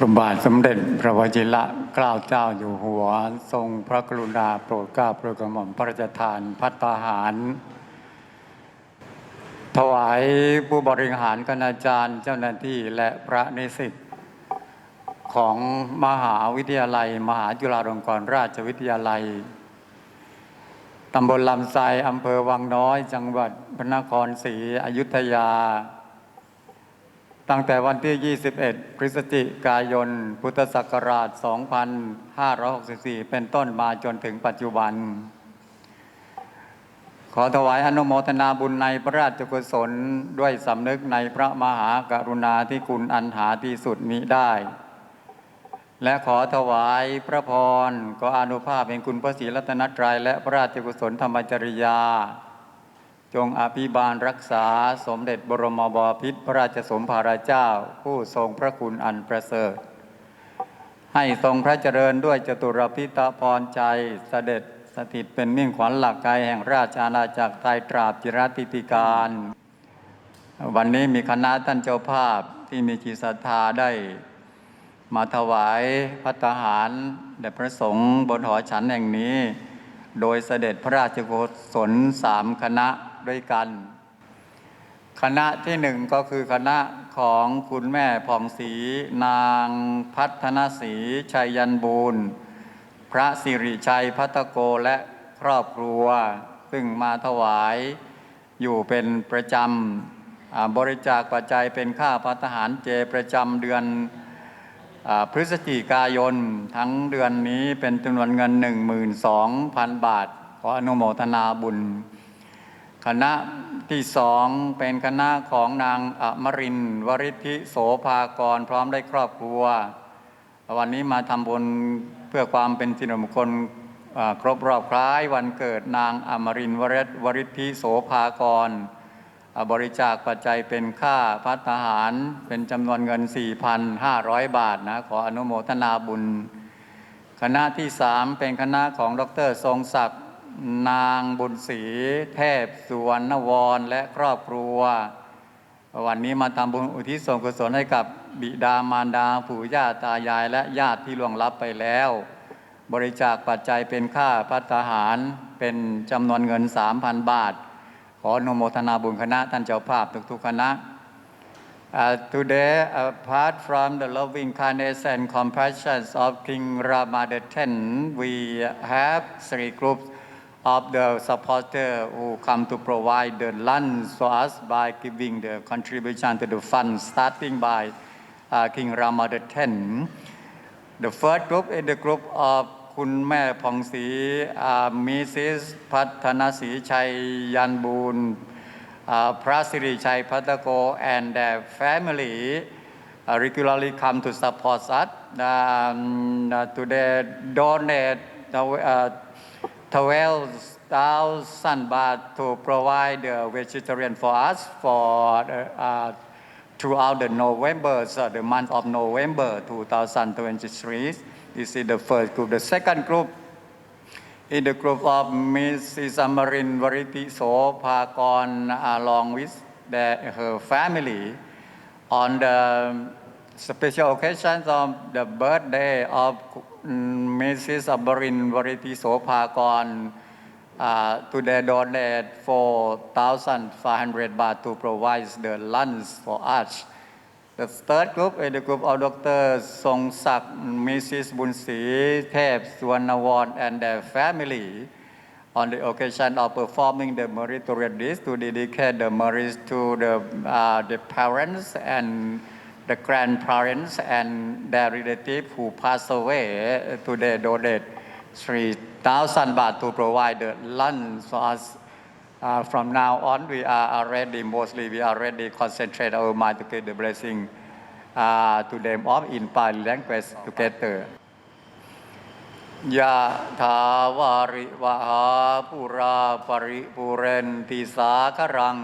พระบาทสมเด็จพระวชิระเกล้าเจ้าอยู่หัว ทรงพระกรุณาโปรดเกล้าโปรดกระหม่อมพระราชทานพัตตาหาร ถวายผู้บริหารคณาจารย์เจ้าหน้าที่และพระนิสิตของมหาวิทยาลัย มหาจุฬาลงกรณราชวิทยาลัย ตำบลลำไทรอำเภอวังน้อย จังหวัดพระนครศรีอยุธยา ตั้งแต่วันที่ 21 พฤศจิกายน พุทธศักราช 2564 เป็นต้นมาจนถึงปัจจุบัน ขอถวายอนุโมทนาบุญในพระราชกุศลด้วยสำนึกในพระมหากรุณาธิคุณอันหาที่สุดมิได้ และขอถวายพระพรก็อนุภาพแห่งคุณพระศรีรัตนตรัยและพระราชกุศลธรรมจริยา จงอภิบาลรักษาสมเด็จบรมบพิตรพระราชสมภารเจ้า ผู้ทรงพระคุณอันประเสริฐ ให้ทรงพระเจริญด้วยจตุรพิตพรใจเสด็จสถิตเป็นมิ่งขวัญหลักกายแห่งราชอาณาจักรไทยตราบจิรติติการ วันนี้มีคณะท่านเจ้าภาพที่มีจิตศรัทธาได้มาถวายพัตหารแด่พระสงฆ์บนหอฉันแห่งนี้ โดยเสด็จพระราชโกศลสามคณะ ด้วยกัน คณะที่หนึ่งก็คือคณะของคุณแม่ผ่องศรีนางพัฒนศรีชัยยันบูรณ์พระสิริชัยพัตโกและครอบครัว ซึ่งมาถวายอยู่เป็นประจำบริจาคปัจจัยเป็นค่าพัตหารเจประจำเดือนอพฤศจิกายน ทั้งเดือนนี้เป็นจำนวนเงิน 12,000 บาท ขออนุโมทนาบุญ คณะที่สองเป็นคณะของนางอมรินทร์วริธิโสภากรพร้อมได้ครอบครัว วันนี้มาทำบุญเพื่อความเป็นสิริมงคลครบรอบคล้ายวันเกิดนางอมรินทร์วริวริธิโสภากร บริจาคปัจจัยเป็นค่าพัฒหารเป็นจำนวนเงิน 4,500 บาทนะขออนุโมทนาบุญ คณะที่สามเป็นคณะของดรทรงศักดิ์ นางบุญศรีเทพสุวรรณวรและครอบครัว วันนี้มาทำบุญอุทิศส่วนกุศลให้กับบิดามารดาปู่ย่าตายายและญาติที่ล่วงลับไปแล้ว บริจาคปัจจัยเป็นค่าพัฒหารเป็นจำนวนเงิน 3,000 บาท ขออนุโมทนาบุญคณะท่านเจ้าภาพทุกๆคณะ Uh, today, apart from the loving kindness and compassion of King Rama X, we have three groups of the supporters who come to provide the lunch for us by giving the contribution to the fund, starting by uh, King Rama X. The first group is the group of คุณแม่ผ่องศรีมิซิสพัฒนศรีชัยยันบูรณ์ uh, Prasiri Chai Patako and their family uh, regularly come to support us. Um, uh, today donate uh, 12,000 baht to provide uh, vegetarian for us for uh, throughout the November, so the month of November 2023. This is the first group. The second group in the group of Mrs. Amarin Variti Sopakon along with the, her family on the special occasions of the birthday of Mrs. Amarin Variti Sopakon uh, to the donate 4,500 baht to provide the lunch for us. The third group is the group of Dr. Song Sak, Mrs. Bunsi, Thep Suwarnawon, and their family on the occasion of performing the meritorious dish to dedicate the merits to the, uh, the parents and the grandparents and their relatives who passed away. Today donate 3,000 baht to provide the lunch for us uh, from now on, we are already mostly we already concentrate our mind to get the blessing uh, to them all in Pali language together. ยะถาวาริวหาปุราปริปุเรนติสาครัง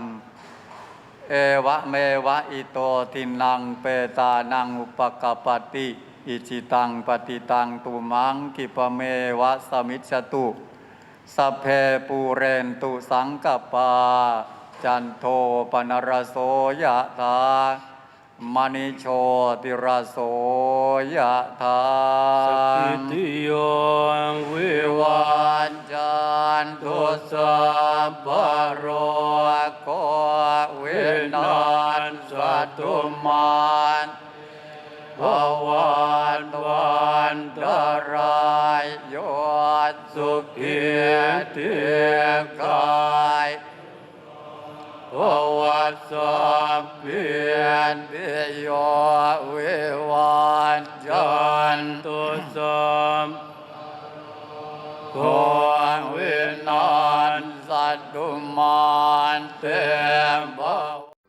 เอวะเมวะอิโตทินังเปตานังอุปกปปติอิจิตังปฏิตังตุมังกิปเมวะสมิจตุสัพเพปูเรนตุสังกปา จันโทปนรโสยะธามณิโชติรโสยะธาสกิติโย สัพพะโรโควินาศสัตุมันภวันวันตรายโยสุขีติกายภวัสสัพเพียนติโยวิวันจันตุสัมโก ตุมันเตมะ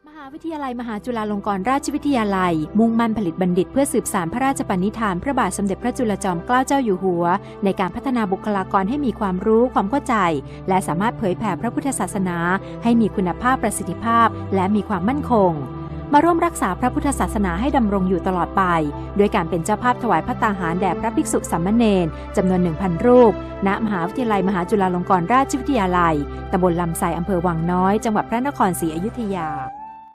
มหาวิทยาลัยมหาจุฬาลงกรณราชวิทยาลัย มุ่งมั่นผลิตบัณฑิตเพื่อสืบสารพระราชปณิธานพระบาทสมเด็จพระจุลจอมเกล้าเจ้าอยู่หัว ในการพัฒนาบุคลากรให้มีความรู้ความเข้าใจ และสามารถเผยแผ่พระพุทธศาสนา ให้มีคุณภาพประสิทธิภาพ และมีความมั่นคง มาร่วมรักษาพระพุทธศาสนาให้ดำรงอยู่ตลอดไป ด้วยการเป็นเจ้าภาพถวายพระตาหารแด่พระภิกษุสามเณรจำนวน 1,000 รูป ณ มหาวิทยาลัยมหาจุฬาลงกรณราชวิทยาลัย ตำบลลำไสอำเภอวังน้อย จังหวัดพระนครศรีอยุธยา